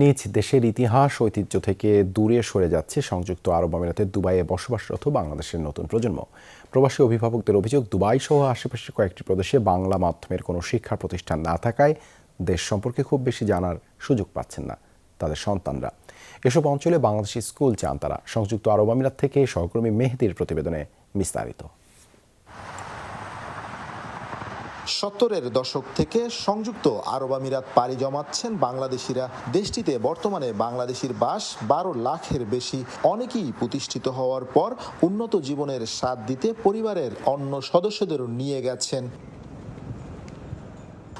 নিজ দেশের ইতিহাস, ঐতিহ্য থেকে দূরে সরে যাচ্ছে সংযুক্ত আরব আমিরাতের দুবাইয়ে বসবাসরত বাংলাদেশের নতুন প্রজন্ম। প্রবাসী অভিভাবকদের অভিযোগ দুবাই সহ আশেপাশের কয়েকটি প্রদেশে বাংলা মাধ্যমের কোনো শিক্ষা প্রতিষ্ঠান না থাকায় দেশ সম্পর্কে খুব বেশি জানার সুযোগ পাচ্ছেন না তাদের সন্তানরা। এসব অঞ্চলে বাংলাদেশি স্কুল চান তারা। সংযুক্ত আরব আমিরাত থেকে সহকর্মী মেহেদির প্রতিবেদনে বিস্তারিত। সত্তরের দশক থেকে সংযুক্ত আরব আমিরাত পাড়ি জমাচ্ছেন বাংলাদেশিরা। দেশটিতে বর্তমানে বাংলাদেশির বাস বারো লাখের বেশি। অনেকেই প্রতিষ্ঠিত হওয়ার পর উন্নত জীবনের স্বাদ দিতে পরিবারের অন্য সদস্যদেরও নিয়ে গেছেন।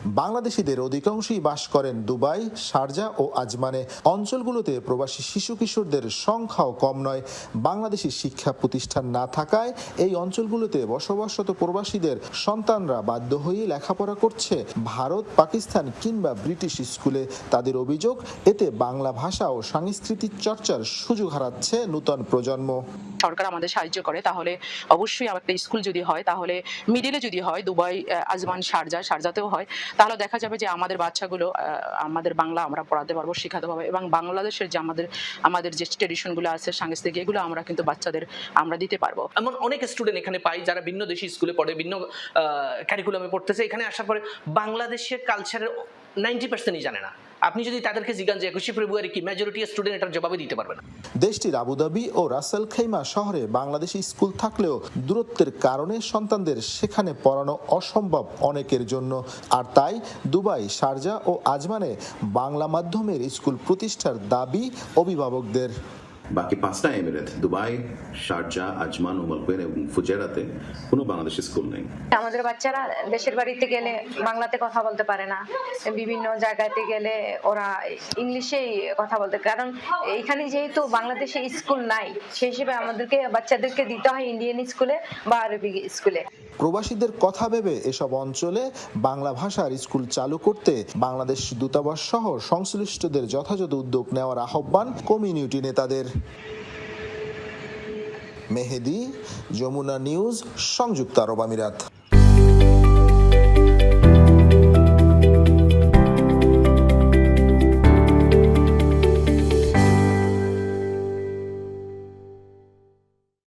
বাংলাদেশিদের অধিকাংশই বাস করেন দুবাই, শারজা ও আজমানে। অঞ্চলগুলোতে প্রবাসী শিশু কিশোরদের সংখ্যাও কম নয়। বাংলাদেশি শিক্ষা প্রতিষ্ঠান না থাকায় এই অঞ্চলগুলোতে বসবাসরত প্রবাসীদের সন্তানরা বাধ্য হয়ে লেখাপড়া করছে ভারত, পাকিস্তান কিংবা ব্রিটিশ স্কুলে। তাদের অভিযোগ, এতে বাংলা ভাষা ও সাংস্কৃতিক চর্চার সুযোগ হারাচ্ছে নূতন প্রজন্ম। সরকার আমাদের সাহায্য করে, তাহলে অবশ্যই একটা স্কুল যদি হয়, তাহলে মিডিলে যদি হয়, দুবাই আজমান, শারজা, শারজাতেও হয়। তাহলে দেখা যাবে যে আমাদের বাচ্চাগুলো আমাদের বাংলা আমরা পড়াতে পারব, শেখাতে পারব এবং বাংলাদেশের যে আমাদের আমাদের যে ট্রেডিশনগুলো আছে, সাংস্কৃতিক, এগুলো আমরা কিন্তু বাচ্চাদের আমরা দিতে পারব। এমন অনেক স্টুডেন্ট এখানে পাই যারা ভিন্ন দেশি স্কুলে পড়ে, ভিন্ন ক্যারিকুলামে পড়তেছে। এখানে আসার পরে বাংলাদেশের কালচারের নাইনটি পার্সেন্টই জানে না। আপনি যদি তাদেরকে জিজ্ঞান যে একুশে ফেব্রুয়ারি কি মেজরিটি স্টুডেন্ট এটার জবাবে দিতে পারবে না? দেশটির আবুধাবি ও রাসেল খেইমা শহরে বাংলাদেশি স্কুল থাকলেও দূরত্বের কারণে সন্তানদের সেখানে পড়ানো অসম্ভব অনেকের জন্য। আর তাই দুবাই, শারজা ও আজমানে বাংলা মাধ্যমের স্কুল প্রতিষ্ঠার দাবি অভিভাবকদের। বাকি পাঁচটা emirate Dubai Sharjah Ajman Umm al Quwain এবং ফুজেরাতে কোনো বাংলাদেশি স্কুল নেই। আমাদের বাচ্চারা দেশের বাড়িতে গেলে বাংলাতে কথা বলতে পারে না। বিভিন্ন জায়গাতে গেলে ওরা ইংলিশেই কথা বলতে কারণ এখানে যেহেতু বাংলাদেশে স্কুল নাই সেই হিসেবে আমাদেরকে বাচ্চাদেরকে দিতে হয় ইন্ডিয়ান স্কুলে বা আরবি স্কুলে। প্রবাসীদের কথা ভেবে এসব অঞ্চলে বাংলা ভাষার স্কুল চালু করতে বাংলাদেশ দূতাবাস সহ সংশ্লিষ্টদের যথাযথ উদ্যোগ নেওয়ার আহ্বান কমিউনিটি নেতাদের। মেহেদি যমুনা নিউজ সংযুক্ত আরব আমিরাত।